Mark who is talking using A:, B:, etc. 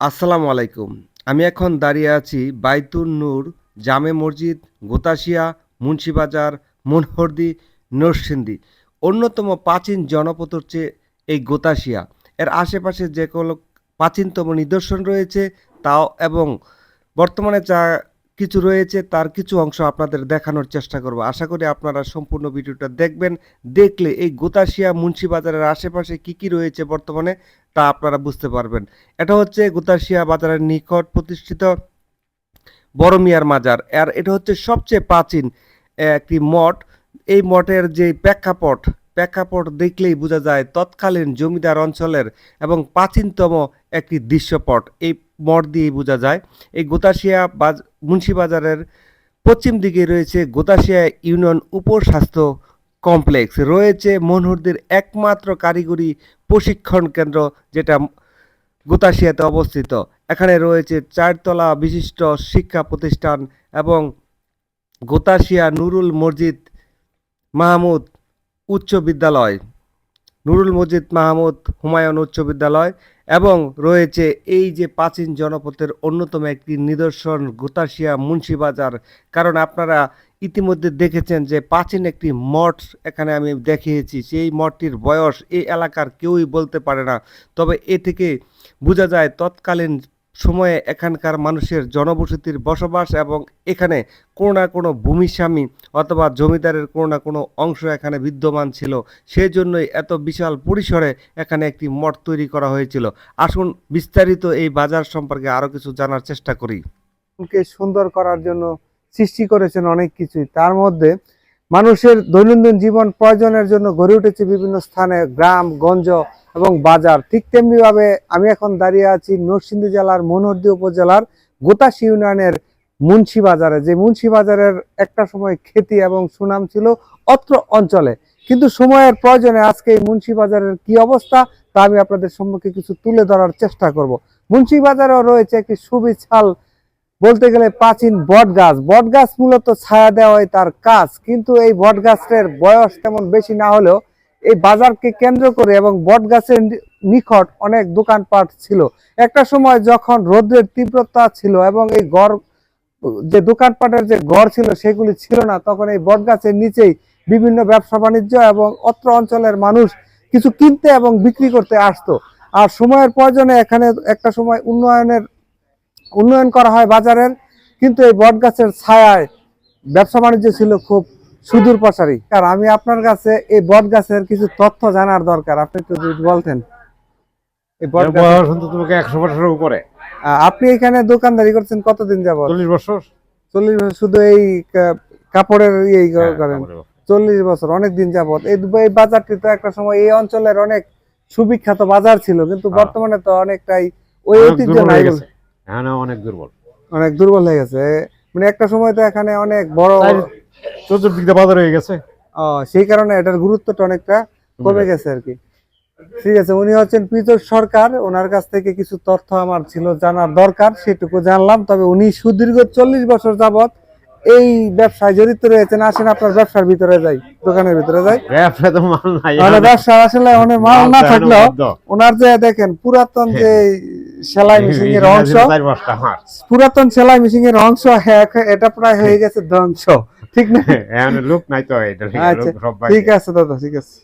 A: আসসালামু আলাইকুম। আমি এখন দাঁড়িয়ে আছি বাইতুন নূর জামে মসজিদ গোতাশিয়া মুন্সিবাজার, মনহরদি নরসিন্দি অন্যতম প্রাচীন জনপদ হচ্ছে এই গোতাশিয়া এর আশেপাশে যে কোনো প্রাচীনতম নিদর্শন রয়েছে, তাও এবং বর্তমানে যা কিছু রয়েছে, তার কিছু অংশ আপনাদের দেখানোর চেষ্টা করব। আশা করি আপনারা সম্পূর্ণ ভিডিওটা দেখবেন, দেখলে এই গোতাশিয়া মুন্সিবাজারের আশেপাশে কি কি রয়েছে বর্তমানে তা আপনারা বুঝতে পারবেন। এটা হচ্ছে গোতাশিয়া বাজারের নিকট প্রতিষ্ঠিত বড় মিয়ার মাজার। আর এটা হচ্ছে সবচেয়ে প্রাচীন একটি মঠ। এই মঠের যে প্রেক্ষাপট প্রেক্ষাপট দেখলেই বোঝা যায় তৎকালীন জমিদার অঞ্চলের এবং প্রাচীনতম একটি দৃশ্যপট। এই মঠ দিয়েই বোঝা যায়, এই গোতাশিয়া বাজ, মুন্সিবাজারের পশ্চিম দিকে রয়েছে গোতাশিয়া ইউনিয়ন উপস্বাস্থ্য কমপ্লেক্স। রয়েছে মনহুরদের একমাত্র কারিগরি প্রশিক্ষণ কেন্দ্র যেটা গোতাশিয়াতে অবস্থিত। এখানে রয়েছে চারতলা বিশিষ্ট শিক্ষা প্রতিষ্ঠান এবং গোতাশিয়া নুরুল মসজিদ মাহমুদ উচ্চ বিদ্যালয়। নুরুল মজিদ মাহমুদ হুমায়ুন উচ্চ বিদ্যালয় এবং রয়েছে এই যে প্রাচীন জনপথের অন্যতম একটি নিদর্শন গোতাশিয়া মুন্সিবাজার কারণ আপনারা ইতিমধ্যে দেখেছেন যে প্রাচীন একটি মঠ এখানে আমি দেখিয়েছি। সেই মঠটির বয়স এই এলাকার কেউই বলতে পারে না। তবে এ থেকে বোঝা যায় তৎকালীন সময়ে এখানকার মানুষের জনবসতির বসবাস এবং এখানে কোনো না কোনো ভূমিস্বামী অথবা জমিদারের কোনো না কোনো অংশ এখানে বিদ্যমান ছিল সেই জন্যই এত বিশাল পরিসরে এখানে একটি মঠ তৈরি করা হয়েছিল। আসুন বিস্তারিত এই বাজার সম্পর্কে আরও কিছু জানার চেষ্টা করি।
B: সুন্দর করার জন্য সৃষ্টি করেছেন অনেক কিছুই। তার মধ্যে মানুষের দৈনন্দিন জীবন প্রয়োজনের জন্য গড়ে উঠেছে বিভিন্ন স্থানে গ্রাম, গঞ্জ এবং বাজার। ঠিক তেমনি ভাবে আমি এখন দাঁড়িয়ে আছি নরসিংদী জেলার মনোহরদী উপজেলার গোতাস ইউনিয়নের মুন্সি বাজারে। যে মুন্সি বাজারের একটা সময় খ্যাতি এবং সুনাম ছিল অত্র অঞ্চলে। কিন্তু সময়ের প্রয়োজনে আজকে এই মুন্সি বাজারের কি অবস্থা, তা আমি আপনাদের সম্মুখে কিছু তুলে ধরার চেষ্টা করব। মুন্সি বাজারেও রয়েছে একটি সুবিশাল, বলতে গেলে প্রাচীন বট গাছ বট গাছ মূলত ছায়া দেওয়াই তার কাজ। কিন্তু এই বট গাছের বয়স তেমন বেশি না হলেও এই বাজারকে কেন্দ্র করে এবং বট গাছের নিকট অনেক দোকানপাট ছিল। একটা সময় যখন রোদ্রের তীব্রতা ছিল এবং এই গড়, যে দোকানপাটের যে গড় ছিল সেগুলি ছিল না, তখন এই বট গাছের নিচেই বিভিন্ন ব্যবসা বাণিজ্য এবং অত্র অঞ্চলের মানুষ কিছু কিনতে এবং বিক্রি করতে আসতো। আর সময়ের প্রয়োজনে এখানে একটা সময় উন্নয়নের, উন্নয়ন করা হয় বাজারের, কিন্তু এই বট গাছের ছায়ায় ব্যবসা বাণিজ্য ছিল খুব সুদূর প্রসারী আর আমি আপনার কাছে এই বট গাছের কিছু তথ্য জানার দরকার। আপনি একটু যদি বলতেন। এই বট গাছ
C: তোমাকে একশো বছরের উপরে।
B: আপনি এখানে দোকানদারি করছেন কতদিন যাবত
C: চল্লিশ বছর।
B: চল্লিশ বছর শুধু এই কাপড়ের ইয়ে
C: হ্যাঁ,
B: করেন। চল্লিশ বছর অনেক দিন যাবত এই এই বাজারটি তো একটা সময় এই অঞ্চলের অনেক সুবিখ্যাত বাজার ছিল কিন্তু
C: হ্যাঁ।
B: বর্তমানে তো অনেকটাই ওই ঐতিহ্য নাই।
C: অনেক দুর্বল।
B: অনেক দুর্বল হয়ে গেছে। মানে একটা সময় তো এখানে অনেক বড়
C: বাজার হয়ে গেছে।
B: ও, সেই কারণে এটার গুরুত্বটা অনেকটা কমে গেছে আর কি ঠিক আছে উনি হচ্ছেন পিতর সরকার ওনার কাছ থেকে কিছু তথ্য আমার ছিল জানার দরকার সেটুকু জানলাম। তবে উনি সুদীর্ঘ চল্লিশ বছর যাবত এই ব্যবসায় জড়িত রয়েছেন। আসেন আপনার ব্যবসার ভিতরে যাই দোকানের ভিতরে যাই।
C: ব্যবসা তো মাল নাই।
B: মানে ব্যবসা আসলে অনেক মাল না থাকলেও ওনার যে দেখেন পুরাতন যে সেলাই মেশিন এর অংশ পুরাতন সেলাই মেশিন এর অংশ হ্যাঁ, এটা প্রায় হয়ে গেছে ধ্বংস। ঠিক না?
C: এখন লোক নাই তো এটা
B: আচ্ছা ঠিক আছে দাদা ঠিক আছে।